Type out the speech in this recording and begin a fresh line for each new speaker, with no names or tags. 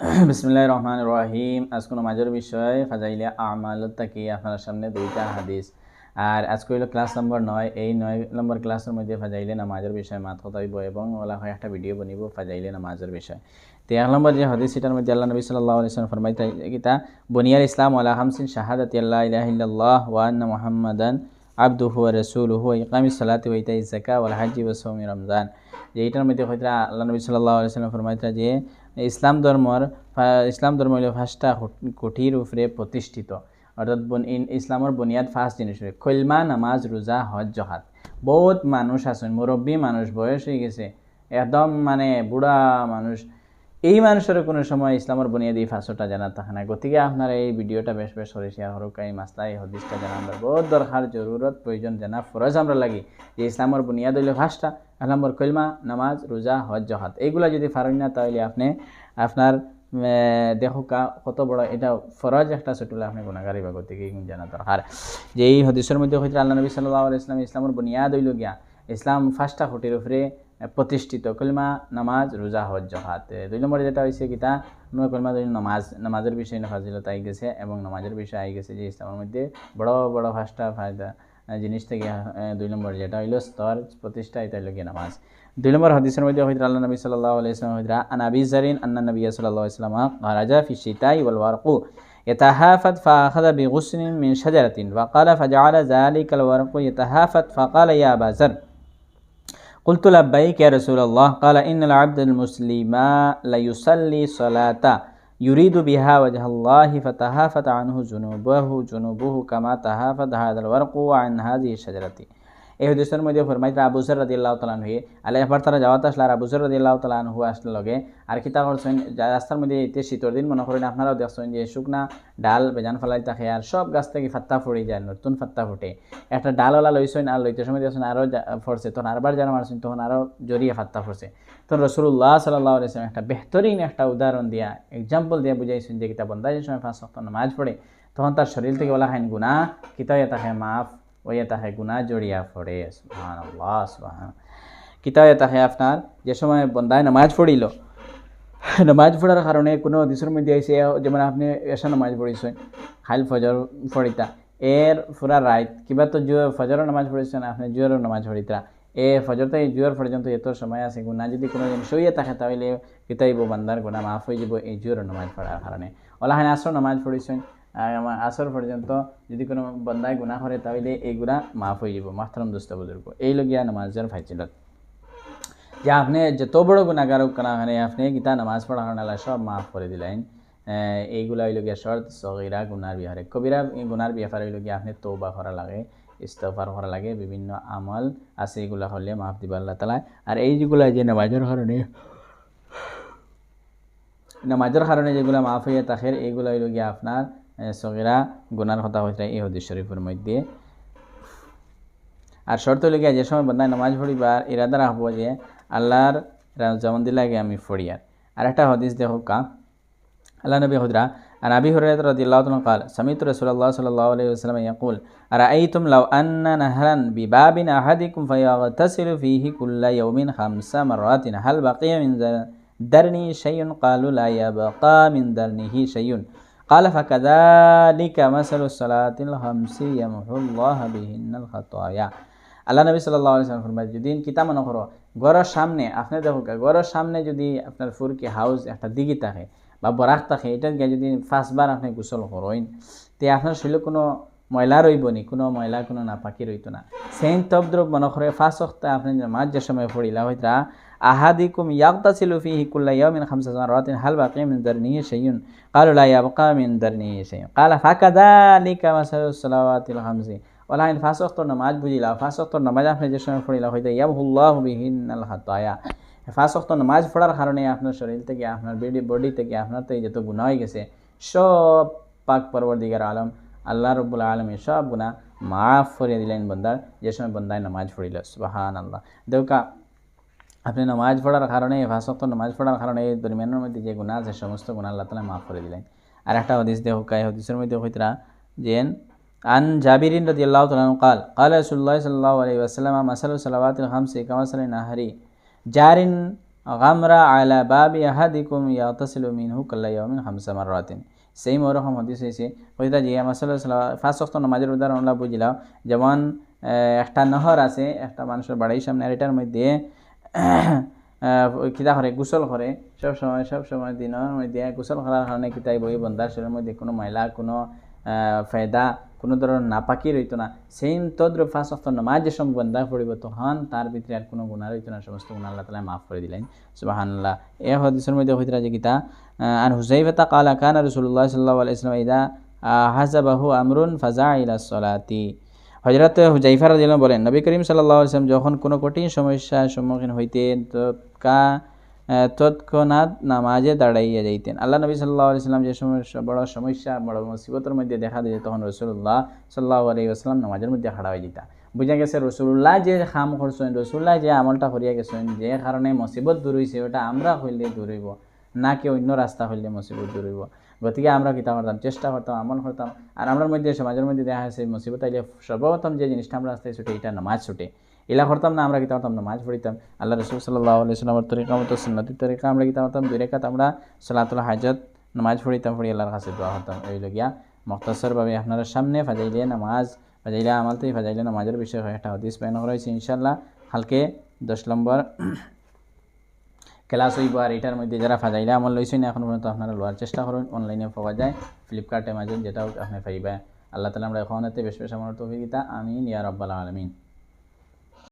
বিসমুল্লাহ রহমান রহিম। আজকে নমাজের বিষয়, ফাজাইলে আমাল তাকি আপনার সামনে দুইটা হাদিস। আর আজকে হইল ক্লাস নম্বর নয়। এই নয় নম্বর ক্লাসের মধ্যে ফাজাইলে নামাজের বিষয় মাত হতাইব এবং ওলা হয় একটা ভিডিও বনিব ফাজাইলে নামাজের বিষয়। তো এক নম্বর যে হাদিস সেটার মধ্যে আল্লাহ নবী সাল্লাহ আলিয়ান ফরমাই গীতা বনিয়ার ইসলাম আল্লাহ হামসিন শাহাদাত আল্লাহ ইলাহিল্লাহ ওয়ান্না মোহাম্মদান আব্দুহু রসুলহু ইকামি সালাতি ওইতা ইজাকা ওয়াল হাজি ওসৌমি রমজান। যে এইটার মধ্যে হয়তো আল্লাহ নবী সাল্লাহ আলিয়াল্লাম ফরমাইতা যে ইসলাম ধর্মর ইসলাম ধর্ম হইল ফার্স্টটা কঠির উপরে প্রতিষ্ঠিত। অর্থাৎ ইসলামের বুনিয়াদ ফার্স্ট জিনিস খৈলমা, নামাজ, রোজা হজ। জহাত বহুত মানুষ আছেন, মুরব্বী মানুষ, বয়স হয়ে গেছে। একদম মানে বুড়া মানুষ। এই মানুষের কোনো সময় ইসলামের বুনিয়াদি ফাঁসটা জানা থাকে না গতিকে আপনার এই ভিডিওটা বেশ বেশ শেয়ার হরক, এই এই হদিসটা জানা আমরা বহুত দরকার, জরুরত, প্রয়োজন, জানা, ফরজ আমরা লাগি। যে ইসলামের বুনিয়াদ হইলে ফার্স্টটা এক নম্বর কলমা নামাজ, রোজা, হজ জহাদ এইগুলা যদি ফারেন না, তাহলে আপনি, আপনার দেখোকা কত বড়, এটা ফরজ একটা ছোটলে আপনি গুণাগারি বা গতিকে জানা দরকার। যে এই হদিসের মধ্যে হয়তো আল্লাহ নবী সাল্লাহ ইসলাম ইসলামের বুনিয়াদ হইল গিয়া, ইসলাম ফার্স্টটা খুঁটির উপরে প্রতিষ্ঠিত কলমা নামাজ রোজা হজ জহাত দুই নম্বরে যেটা হয়েছে কিতা নয় কলমা দুই নামাজ নামাজের বিষয়ে ফাজিলত আই গেছে এবং নামাজের বিষয়ে আই গেছে যে ইসলামের মধ্যে বড় বড় ফার্স্টটা ফায়দা জিনিস থেকে দুই নম্বর যেটা হইল স্তর প্রতিষ্ঠা এটা হইল গিয়ে নামাজ দুই নম্বর হাদিসের মধ্যে হইত আল্লাহ নবী সাল্লাহ আলাইসলাম হইতরা আন আবি জারিন আন্না নবী সাল্লাহ ইসলাম রাজা ফি শিতাই ওয়াল ওয়ারকু يتهافت فأخذ بغصن من شجرة وقال فجعل ذلك الورق يتهافت فقال يا أبا ذر قلت لبيك يا رسول الله. قال إن العبد المسلم ليصلي صلاة يريد بها وجه الله فتهافت عنه جنوبه جنوبه كما تهافت هذا الورق عن هذه الشجرة. এই হদিসের মধ্যে ফরমাইতা আবুসর রাদি আল্লাহ তালান হয়ে আল্লাহ এবার তারা যাওয়াতে আসলে আর আবুসর রাদি আল্লাহ তালান হু আসলে লগে আর কিতা করছেন রাস্তার মধ্যে এতে শীতর দিন, মনে করেন আপনারাও দেখছেন যে শুকনা ডাল, বেজান ফেলাই থাকে আর সব গাছ থেকে ফাত্তা ফুড়ে যায়, নতুন ফাত্তা ফুটে। একটা ডালওয়ালা লইছেন আর লইতে সময় দেখছেন আরও ফরছে তখন আরবার যারা মারছেন তখন আরও জড়িয়ে ফাত্তা ফুটছে তখন রসুল্লাহ সাল্লাহ আলাইসলাম একটা বেহতরিন একটা উদাহরণ দিয়া এক্সাম্পল দিয়ে বুঝাইছেন যে কিতা বন্ধা যে সময় পাঁচ সপ্তাহ নামাজ পড়ে তখন তার শরীর থেকে বলা খাইন গুণা কিতা তাকে মাফ ওইয়া তাহে গুণা জড়িয়া পড়ে সুহান আল্লাহ সুহান কিতা তাহে আপনার যে সময় বন্দায় নামাজ পড়িল নামাজ পড়ার কারণে কোনো দিশের মধ্যে আইসে যেমন আপনি এসা নামাজ পড়িছেন খাইল ফজর পড়িতা এর পুরা রাইত কিবা তো জুয় ফজরের নামাজ পড়িছেন আপনি জুয়ের নামাজ পড়িতা এ ফজর থেকে জুয়ের পর্যন্ত এত সময় আছে গুণা যদি কোনো দিন শুয়ে থাকে তাহলে কিতাইব বান্দার গুণা মাফ হয়ে যাব এই জুয়ের নামাজ পড়ার কারণে ওলাহান আসর নামাজ পড়িছেন আমার আসর পর্যন্ত যদি কোনো বন্দায় গুণা করে, তাহলে এই গুণা মাফ হয়ে যাব। মাহতারম দুস্ত বুজুর্গ, এই লগিয়া নামাজের ফাইছিলত যে আপনি যত বড় গুণাগার কারণে আপনি গীতা, নামাজ পড়ার কারণে সব মাফ করে দিলেন। এইগুলা হইল গিয়া শর্ত, সগিরা গুনার বিহারে। কবিরা গুনার বিহার হইল গিয়া আপনি তৌবা করা লাগে ইস্তফার করা লাগে, বিভিন্ন আমল আছে, এগুলা হলে মাফ দিব আল্লাহ তালা আর এই যেগুলা যে নামাজের কারণে নামাজের কারণে যেগুলা মাফ হইয়া থাকে এইগুলা হইল গিয়া আপনার সগিরা গুনার কথা হইতে এই হদিস শরীফের মধ্যে আর শর্ত লেগে যে সময় বন্ধায় নামাজ পড়িবার ইরাদা রাখবো যে আল্লাহর যেমন দিলাগে আমি ফড়িয়ার আর একটা হদিস দেখো কা আল্লাহ নবী হুদরা عن أبي هريرة رضي الله عنه قال سمعت رسول الله صلى الله عليه وسلم يقول أرأيتم لو أن نهرا بباب أحدكم فيغتسل فيه كل يوم خمس مرات هل بقي من درني شيء قالوا لا يبقى من درنه شيء قال فكذلك مثل الصلاة الخمس يمحو الله بهن الخطايا আল্লাহ নবী সাল্লাহ আলিয়াল্লাম ফরমাই যদি কিতা মনে করো ঘরের সামনে আপনি দেখো ঘরের সামনে যদি আপনার ফুরকি হাউস একটা দিঘি থাকে বা বরাক থাকে এটা গিয়ে যদি ফার্স্টবার আপনি গোসল করেন তে আপনার শরীরে কোনো ময়লা রইব নি কোনো ময়লা কোনো নাপাকি রইত না সেই তবদ্রব মনে করে ফার্স্ট সপ্তাহে আপনি মাঝ যে সময় পড়িলা হইতরা আহাদিকুম ইয়াগতাসিলু ফিহি কুল্লা ইয়াউমিন খামসা মারাতিন হাল বাকি মিন দারনিহি শাইউন قالوا لا يبقى من درنه شيء قال فكذلك مثل الصلوات الخمس ওলা আইন ফাঁস অক্তর নামাজ বুঝিলা ফাঁস অক্তর নামাজ আপনি যে সময় পড়িলা হইতে ইয়াবহুল্লাহ বিহীন আল হাতায়া ফাঁস অক্ত নামাজ পড়ার কারণে আপনার শরীর থেকে আপনার বডি বডি থেকে আপনার তো যত গুণা হয়ে গেছে সব পাক পরবর্দিগার আলম আল্লাহ রব্বুল আলমী সব গুণা মাফ করে দিলেন বন্দার যে সময় বন্দায় নামাজ পড়িল সুবাহান আল্লাহ দেউকা আপনি নামাজ পড়ার কারণে, ভাষক্ত নামাজ পড়ার কারণে এই দরমিয়ানের মধ্যে যে গুণা আছে, সমস্ত গুণা আল্লাহ তালা মাফ করে দিলেন। আর একটা হদিস দেহকায় হদিসের মধ্যে হইতরা যে, আন জাবিরিন রদি আল্লাহ তালু কাল কাল রসুল্লাহ সাল্লাহ আলী আসসালাম মাসাল সালাবাত হামসি কামাসাল নাহারি, জারিন গামরা আলা বাবি আহাদিকুম ইয়াতাসিল মিনহু কাল্লাইমিন হামসা মারাতিন সেই মরহম হদিস হয়েছে হইতরা যে, মাসাল সাল্লাহ ফাঁসক্ত নমাজের উদাহরণ বুঝিলাম। যেমন একটা নহর আছে, একটা মানুষের বাড়ির সামনে এটার মধ্যে কিতা করে গোসল করে সব সময় সব সময় দিনের মধ্যে গোসল করার কারণে কিতাই বই বন্ধার শরীরের মধ্যে কোনো ময়লা কোনো ফায়দা কোনো ধরনের নাপাকি রইতো না। সেই তদ্র ফার্স্ট অফ নামাজ যে সময় বন্ধা পড়িব তখন তার ভিতরে আর কোনো গুণা রইতো না। সমস্ত গুণা আল্লাহ তালা মাফ করে দিলেন। সুবাহান্লাহ এ হদিসের মধ্যে হইতরা যে গীতা আর হুসাইফতা কালা খান রসুল্লাহ সাল্লাহ আলাইসলাম ইদা হাজাবাহু আমরুন ফাজা ইলা সলাতি হজরত হুজাইফার দিল বলেন, নবী করিম সাল্লাহ আসলাম যখন কোনো কঠিন সমস্যার সম্মুখীন হইতেন, তৎকা তৎক্ষণাৎ নামাজে দাঁড়াইয়া যাইতেন। আল্লাহ নবী সাল্লাহ আলাইসাল্লাম যে সমস্যা, বড় সমস্যা, বড় মুসিবতের মধ্যে দেখা দিত, তখন রসুল্লাহ সাল্লাহ আলাই আসলাম নামাজের মধ্যে খাড়া হয়ে যেতা বুঝা গেছে রসুল্লাহ যে খাম করছেন রসুল্লাহ যে আমলটা করিয়া গেছেন, যে কারণে মুসিবত দূর হয়েছে ওটা আমরা হইলে দূর হইব, না কি অন্য রাস্তা হইলে মুসিবত দূর হইব। গতিকে আমরা কিতা করতাম চেষ্টা করতাম আমল করতাম। আর আমরা মধ্যে, সমাজের মধ্যে দেখা যাচ্ছে মুসিবত আইলে সর্বপ্রথম যে জিনিসটা আমরা রাস্তায় ছুটে, এটা নামাজ ছুটে। এলা করতাম না, আমরা কিতা করতাম নামাজ পড়িতাম। আল্লাহ রসুল সাল্লাহ আলাইসালামের তরিকা মতো, সুন্নতির তরিকা আমরা কিতা করতাম দুই রেখাত আমরা সালাতুল হাজত নামাজ পড়িতাম, পড়ি আল্লাহর কাছে দোয়া হতাম এই লগিয়া মখতসরভাবে আপনার সামনে ফাজাইলে নামাজ, ফাজাইলে আমালতেই ফাজাইলে নামাজের বিষয়ে একটা হদিস পায়ন করা হয়েছে ইনশাল্লাহ হালকে দশ নম্বর ক্লাস হইব আর এটার মধ্যে যারা ফাজাইলে আমল না এখন পর্যন্ত আপনারা লোয়ার চেষ্টা করুন। অনলাইনে পাওয়া যায় ফ্লিপকার্ট অ্যামাজন যেটাও আপনি পাইবা। আল্লাহ তালা আমরা এখন বেশ বেশ আমার তো অভিজ্ঞতা আমি নিয়ার রব্বাল আলমিন।